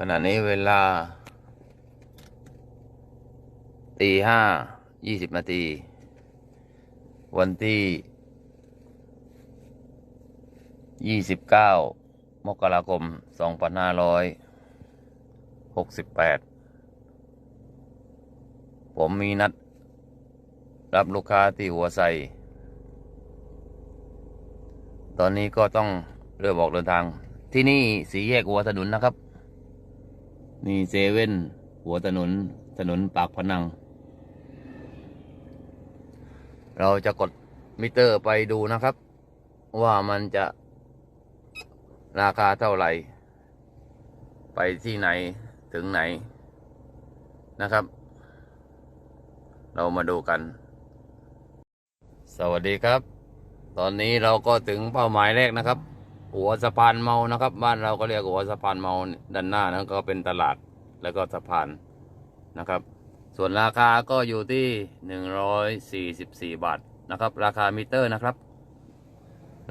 ขณะนี้เวลาตีห้ายี่สิบนาทีวันที่ยี่สิบเก้ามกราคมสองพันห้าร้อยหกสิบแปดผมมีนัด รับลูกค้าที่หัวไซตอนนี้ก็ต้องเริ่มออกเดินทาง ที่นี่สีแยกหัวถนนนะครับ นี่เซเว่นหัวถนนถนนปากพนัง เราจะกดมิเตอร์ไปดูนะครับ ว่ามันจะราคาเท่าไหร่ ไปที่ไหนถึงไหนนะครับ เรามาดูกัน สวัสดีครับ ตอนนี้เราก็ถึงเป้าหมายแรกนะครับ หัวสะพานเมานะครับ บ้านเราก็เรียกหัวสะพานเมาด้านหน้านั้นก็เป็นตลาดแล้วก็สะพานนะครับ ส่วนราคาก็อยู่ที่หนึ่งร้อยสี่สิบสี่บาทนะครับ ราคามิเตอร์นะครับ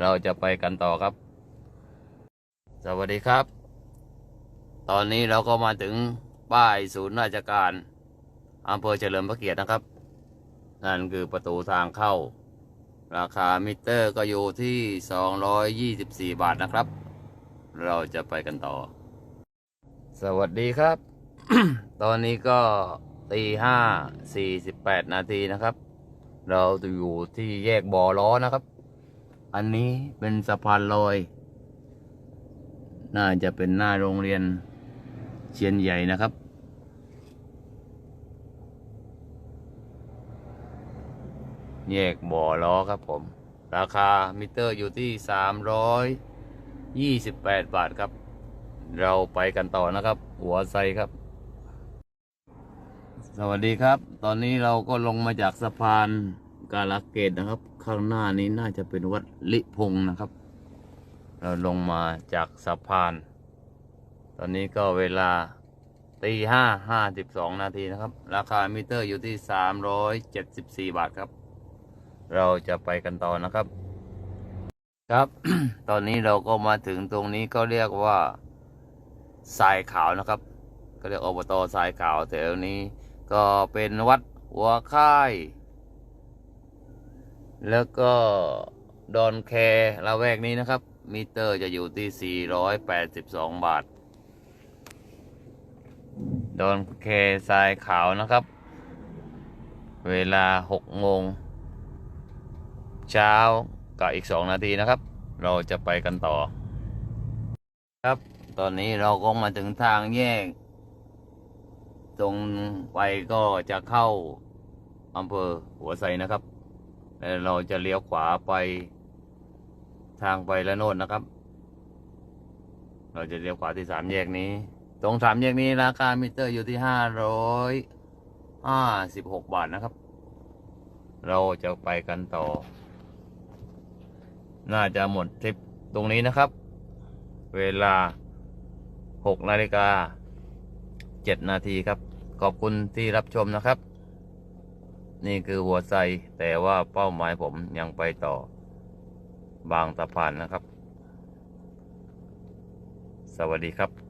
เราจะไปกันต่อครับ สวัสดีครับ ตอนนี้เราก็มาถึงป้ายศูนย์ราชการอำเภอเฉลิมพระเกียรตินะครับ นั่นคือประตูทางเข้า ราคามิเตอร์ก็อยู่ที่ 224 บาทนะครับ เราจะไปกันต่อ สวัสดีครับ ตอนนี้ก็ตีห้าสี่สิบแปดนาทีนะครับ เราจะอยู่ที่แยกบ่อล้อนะครับ อันนี้เป็นสะพานลอย น่าจะเป็นหน้าโรงเรียนเชียนใหญ่นะครับ แยกบ่อล้อครับผม ราคามิเตอร์อยู่ที่สามร้อยยี่สิบแปดบาทครับ เราไปกันต่อนะครับ หัวไซครับ สวัสดีครับ ตอนนี้เราก็ลงมาจากสะพานกาลเกตนะครับ ข้างหน้านี้น่าจะเป็นวัดลิพงนะครับ เราลงมาจากสะพาน ตอนนี้ก็เวลาตีห้าห้าสิบสองนาทีนะครับ ราคามิเตอร์อยู่ที่สามร้อยเจ็ดสิบสี่บาทครับ เราจะไปกันต่อนะครับ ครับ ตอนนี้เราก็มาถึงตรงนี้ก็เรียกว่าทรายขาวนะครับ ก็เรียกอบตทรายขาวแถวนี้ ก็เป็นวัดหัวค่าย แล้วก็ดอนแคร์ละแวกนี้นะครับ มิเตอร์จะอยู่ที่ 482 บาท ดอนแคร์ทรายขาวนะครับ เวลา 6 โมง เช้ากับอีก 2 นาทีนะครับ เราจะไปกันต่อ ครับ ตอนนี้เราก็มาถึงทางแยก ตรงไปก็จะเข้าอำเภอหัวไซนะครับแล้วเราจะเลี้ยวขวาไปทางไปละโนดนะครับ เราจะเลี้ยวขวาที่สามแยกนี้ ตรงสามแยกนี้ราคามิเตอร์อยู่ที่ห้าร้อยห้าสิบหกบาทนะครับ เราจะไปกันต่อ น่าจะหมดทริปตรงนี้นะครับ เวลาหกนาฬิกาเจ็ดนาทีครับ ขอบคุณที่รับชมนะครับ นี่คือหัวไซแต่ว่าเป้าหมายผมยังไปต่อบางสะพานนะครับ สวัสดีครับ